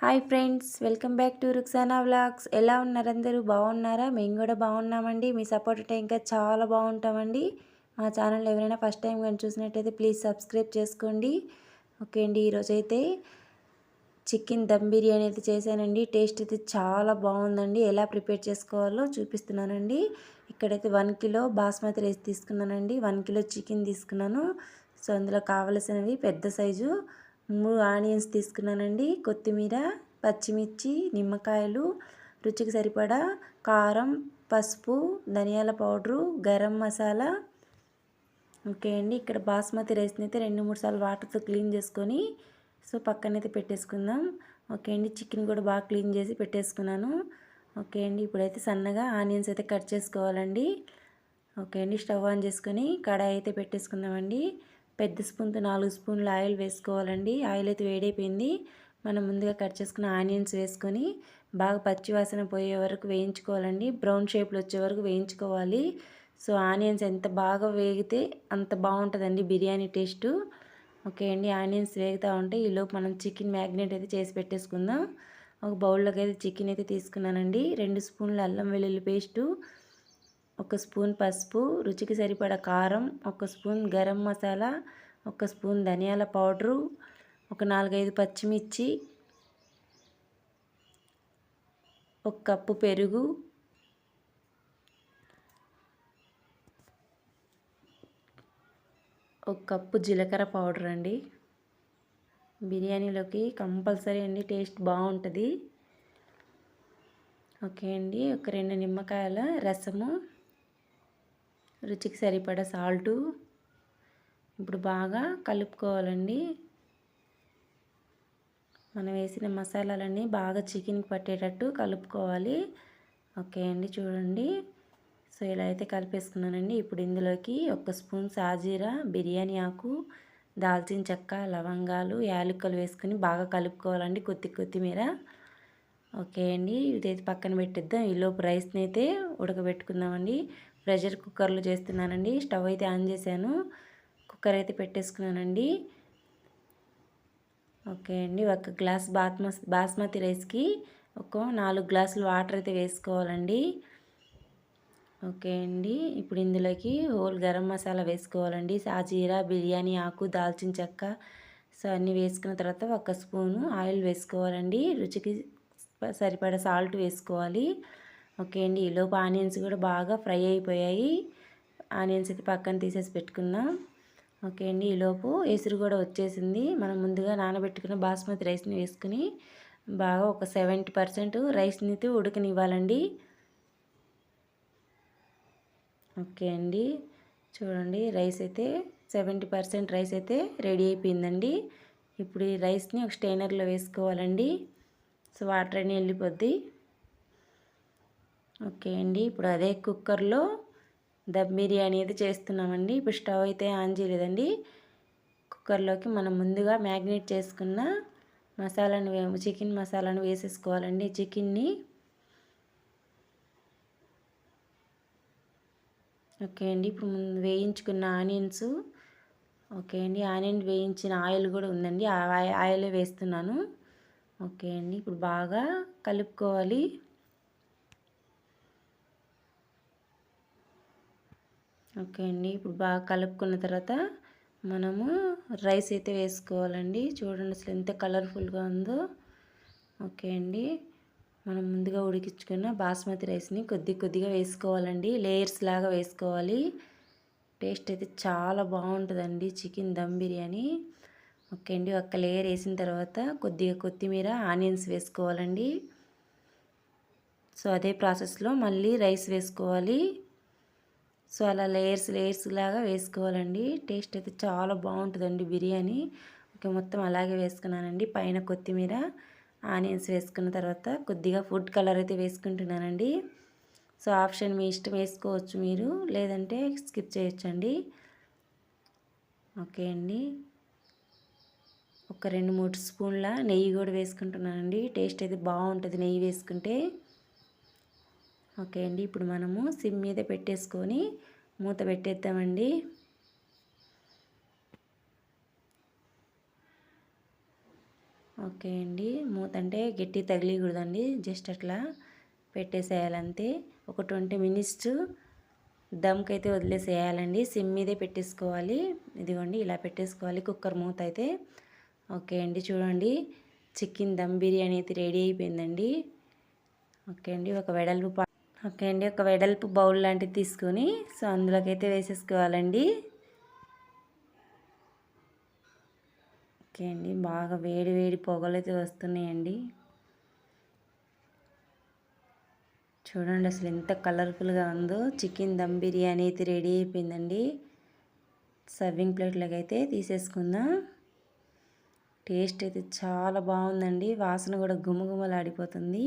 Hi friends welcome back to Ruksana vlogs. ఎలా ఉన్నారు అందరూ? బాగున్నారా? మేము కూడా బాగున్నామండి. మీ సపోర్ట్ ఉంటే ఇంకా చాలా బాగుంటామండి. మా ఛానల్ ఎవరైనా ఫస్ట్ టైం కానీ చూసినట్టయితే ప్లీజ్ సబ్స్క్రైబ్ చేసుకోండి. ఓకే అండి ఈరోజైతే చికెన్ దమ్ బిర్యానీ అయితే చేశానండి. టేస్ట్ అయితే చాలా బాగుందండి. ఎలా ప్రిపేర్ చేసుకోవాలో చూపిస్తున్నానండి. ఇక్కడైతే వన్ కిలో బాస్మతి రైస్ తీసుకున్నానండి. వన్ కిలో చికెన్ తీసుకున్నాను. సో అందులో కావలసినవి పెద్ద సైజు మూడు ఆనియన్స్ తీసుకున్నానండి. కొత్తిమీర పచ్చిమిర్చి నిమ్మకాయలు రుచికి సరిపడా కారం పసుపు ధనియాల పౌడరు గరం మసాలా. ఓకే అండి. ఇక్కడ బాస్మతి రైస్ని అయితే రెండు మూడు సార్లు వాటర్తో క్లీన్ చేసుకొని సో పక్కనైతే పెట్టేసుకుందాం. ఓకే అండి. చికెన్ కూడా బాగా క్లీన్ చేసి పెట్టేసుకున్నాను. ఓకే అండి. ఇప్పుడైతే సన్నగా ఆనియన్స్ అయితే కట్ చేసుకోవాలండి. ఓకే అండి. స్టవ్ ఆన్ చేసుకొని కడాయి అయితే పెట్టేసుకుందామండి. పెద్ద స్పూన్తో నాలుగు స్పూన్లు ఆయిల్ వేసుకోవాలండి. ఆయిల్ అయితే వేడైపోయింది. మనం ముందుగా కట్ చేసుకున్న ఆనియన్స్ వేసుకొని బాగా పచ్చివాసన పోయే వరకు వేయించుకోవాలండి. బ్రౌన్ షేప్లో వచ్చే వరకు వేయించుకోవాలి. సో ఆనియన్స్ ఎంత బాగా వేగితే అంత బాగుంటుందండి బిర్యానీ టేస్టు. ఓకే అండి ఆనియన్స్ వేగుతూ ఉంటే ఈలోపు మనం చికెన్ మ్యాగ్నేట్ అయితే చేసి పెట్టేసుకుందాం. ఒక బౌల్లోకి అయితే చికెన్ అయితే తీసుకున్నానండి. రెండు స్పూన్లు అల్లం వెల్లుల్లి పేస్టు ఒక స్పూన్ పసుపు రుచికి సరిపడ కారం ఒక స్పూన్ గరం మసాలా ఒక స్పూన్ ధనియాల పౌడరు ఒక నాలుగైదు పచ్చిమిర్చి ఒక కప్పు పెరుగు ఒక కప్పు జీలకర్ర పౌడర్ అండి. బిర్యానీలోకి కంపల్సరీ అండి టేస్ట్ బాగుంటుంది. ఓకే అండి ఒక రెండు నిమ్మకాయల రసము రుచికి సరిపడ సాల్టు. ఇప్పుడు బాగా కలుపుకోవాలండి. మనం వేసిన మసాలాలన్నీ బాగా చికెన్కి పట్టేటట్టు కలుపుకోవాలి. ఓకే అండి చూడండి. సో ఇలా అయితే కలిపేసుకున్నానండి. ఇప్పుడు ఇందులోకి ఒక స్పూన్ సాజీరా బిర్యానీ ఆకు దాల్చిన చెక్క లవంగాలు యాలక్కలు వేసుకొని బాగా కలుపుకోవాలండి కొత్తి కొత్తిమీర. ఓకే అండి ఇదైతే పక్కన పెట్టిద్దాం. ఈలోపు రైస్ని అయితే ఉడకబెట్టుకుందామండి. ప్రెషర్ కుక్కర్లో చేస్తున్నానండి. స్టవ్ అయితే ఆన్ చేశాను. కుక్కర్ అయితే పెట్టేసుకున్నానండి. ఓకే అండి. ఒక గ్లాస్ బాస్మస్ బాస్మతి రైస్కి ఒక నాలుగు గ్లాసులు వాటర్ అయితే వేసుకోవాలండి. ఓకే అండి. ఇప్పుడు ఇందులోకి హోల్ గరం మసాలా వేసుకోవాలండి. సాజీరా బిర్యానీ ఆకు దాల్చిన చెక్క సో అన్నీ వేసుకున్న తర్వాత ఒక స్పూను ఆయిల్ వేసుకోవాలండి. రుచికి సరిపడా సాల్ట్ వేసుకోవాలి. ఓకే అండి. ఈలోపు ఆనియన్స్ కూడా బాగా ఫ్రై అయిపోయాయి. ఆనియన్స్ అయితే పక్కన తీసేసి పెట్టుకుందాం ఓకే అండి. ఈలోపు ఎసురు కూడా వచ్చేసింది. మనం ముందుగా నానబెట్టుకున్న బాస్మతి రైస్ని వేసుకుని బాగా ఒక సెవెంటీ పర్సెంట్ రైస్ని అయితే ఉడకనివ్వాలండి. ఓకే అండి. చూడండి. రైస్ అయితే సెవెంటీ పర్సెంట్ రైస్ అయితే రెడీ అయిపోయిందండి. ఇప్పుడు ఈ రైస్ని ఒక స్టైనర్లో వేసుకోవాలండి. సో వాటర్ అని వెళ్ళిపోద్ది. ఓకే అండి. ఇప్పుడు అదే కుక్కర్లో దమ్ బిర్యానీ అయితే చేస్తున్నామండి. ఇప్పుడు స్టవ్ అయితే ఆన్ చేయలేదండి. కుక్కర్లోకి మనం ముందుగా మ్యాగ్నేట్ చేసుకున్న మసాలాను చికెన్ మసాలాను వేసేసుకోవాలండి. చికెన్ని ఓకే అండి. ఇప్పుడు ముందు వేయించుకున్న ఆనియన్స్ ఓకే అండి. ఆనియన్ వేయించిన ఆయిల్ కూడా ఉందండి. ఆయిల్ వేస్తున్నాను. ఓకే అండి. ఇప్పుడు బాగా కలుపుకోవాలి. ఓకే అండి. ఇప్పుడు బాగా కలుపుకున్న తర్వాత మనము రైస్ అయితే వేసుకోవాలండి. చూడండి అసలు ఎంత కలర్ఫుల్గా ఉందో. ఓకే అండి. మనం ముందుగా ఉడికించుకున్న బాస్మతి రైస్ని కొద్ది కొద్దిగా వేసుకోవాలండి. లేయర్స్ లాగా వేసుకోవాలి. టేస్ట్ అయితే చాలా బాగుంటుందండి. చికెన్ దమ్ బిర్యానీ. ఓకే అండి. ఒక్క లేయర్ వేసిన తర్వాత కొద్దిగా కొత్తిమీర ఆనియన్స్ వేసుకోవాలండి. సో అదే ప్రాసెస్లో మళ్ళీ రైస్ వేసుకోవాలి. సో అలా లేయర్స్ లేయర్స్ లాగా వేసుకోవాలండి. టేస్ట్ అయితే చాలా బాగుంటుందండి బిర్యానీ. ఓకే మొత్తం అలాగే వేసుకున్నానండి. పైన కొత్తిమీర ఆనియన్స్ వేసుకున్న తర్వాత కొద్దిగా ఫుడ్ కలర్ అయితే వేసుకుంటున్నానండి. సో ఆప్షన్ మీ ఇష్టం వేసుకోవచ్చు మీరు లేదంటే స్కిప్ చేయొచ్చండి. ఓకే అండి. ఒక రెండు మూడు స్పూన్ల నెయ్యి కూడా వేసుకుంటున్నానండి. టేస్ట్ అయితే బాగుంటుంది నెయ్యి వేసుకుంటే. ఓకే అండి. ఇప్పుడు మనము సిమ్ మీద పెట్టేసుకొని మూత పెట్టేద్దామండి. ఓకే అండి. మూత అంటే గట్టి తగిలికూడదండి. జస్ట్ అట్లా పెట్టేసేయాలంతే. ఒక ట్వంటీ మినిట్స్ దమ్కి అయితే వదిలేసేయాలండి. సిమ్ మీదే పెట్టేసుకోవాలి. ఇదిగోండి ఇలా పెట్టేసుకోవాలి. కుక్కర్ మూత అయితే. ఓకే అండి. చూడండి చికెన్ దమ్ బిర్యానీ అయితే రెడీ అయిపోయిందండి. ఓకే అండి. ఒక వెడల్పు ఓకే అండి ఒక వెడల్పు బౌల్ లాంటిది తీసుకొని సో అందులోకి అయితే వేసేసుకోవాలండి. ఓకే అండి బాగా వేడి వేడి పొగలు అయితే వస్తున్నాయండి. చూడండి అసలు ఎంత కలర్ఫుల్గా ఉందో. చికెన్ దమ్ బిర్యానీ అయితే రెడీ అయిపోయిందండి. సర్వింగ్ ప్లేట్లోకి అయితే తీసేసుకుందాం. టేస్ట్ అయితే చాలా బాగుందండి. వాసన కూడా గుమగుమలాడిపోతుంది.